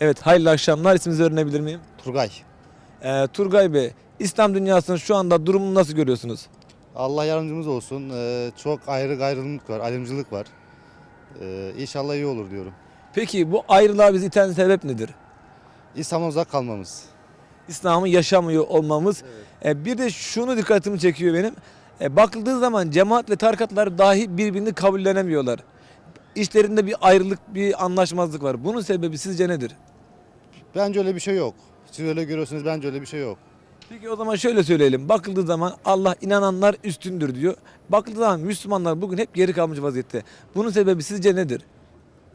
Evet hayırlı akşamlar. İsminizi öğrenebilir miyim? Turgay. Ee, Turgay Bey, İslam dünyasının şu anda durumunu nasıl görüyorsunuz? Allah yardımcımız olsun. Ee, çok ayrı gayrılık var, ayrımcılık var. Ee, inşallah iyi olur diyorum. Peki bu ayrılığa bizi iten sebep nedir? İslam'dan uzak kalmamız. İslam'ı yaşamıyor olmamız. Ee, bir de şunu dikkatimi çekiyor benim. Ee, bakıldığı zaman cemaat ve tarikatlar dahi birbirini kabullenemiyorlar. İşlerinde bir ayrılık, bir anlaşmazlık var. Bunun sebebi sizce nedir? Bence öyle bir şey yok. Siz öyle görüyorsunuz, bence öyle bir şey yok. Peki o zaman şöyle söyleyelim. Bakıldığı zaman Allah inananlar üstündür diyor. Bakıldığı zaman Müslümanlar bugün hep geri kalmış vaziyette. Bunun sebebi sizce nedir?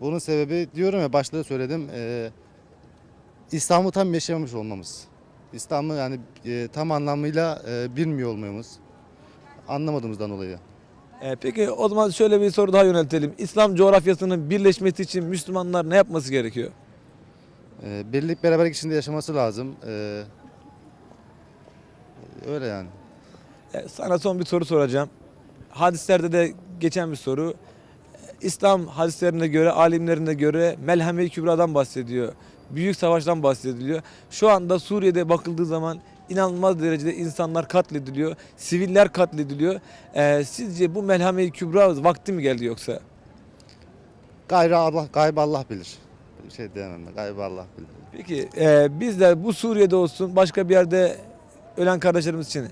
Bunun sebebi diyorum ya başta da söyledim. ee, İslam'ı tam yaşamamış olmamız. İslam'ı yani e, tam anlamıyla e, bilmiyor olmamız. Anlamadığımızdan dolayı. Ee, peki o zaman şöyle bir soru daha yöneltelim. İslam coğrafyasının birleşmesi için Müslümanlar ne yapması gerekiyor? Ee, birlik beraberlik içinde yaşaması lazım. Ee, öyle yani. Ee, sana son bir soru soracağım. Hadislerde de geçen bir soru. İslam hadislerine göre, alimlerine göre Melheme-i Kübra'dan bahsediyor. Büyük savaştan bahsediliyor. Şu anda Suriye'de bakıldığı zaman inanılmaz derecede insanlar katlediliyor. Siviller katlediliyor. Ee, sizce bu Melhame-i Kübra vakti mi geldi yoksa? Gayrı Allah, gaybı Allah bilir. Bir şey diyemem. Gaybı Allah bilir. Peki e, bizler bu Suriye'de olsun başka bir yerde ölen kardeşlerimiz için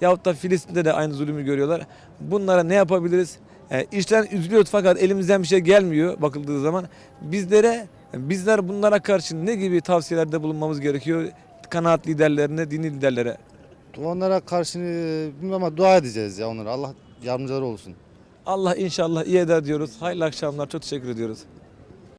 yahut da Filistin'de de aynı zulümü görüyorlar. Bunlara ne yapabiliriz? E, işten üzülüyoruz fakat elimizden bir şey gelmiyor bakıldığı zaman. Bizlere bizler bunlara karşı ne gibi tavsiyelerde bulunmamız gerekiyor? Kanaat liderlerine, dini liderlere. Onlara karşı e, bilmiyorum ama dua edeceğiz ya onlara. Allah yardımcıları olsun. Allah inşallah iyi eder diyoruz. Hayırlı akşamlar. Çok teşekkür ediyoruz.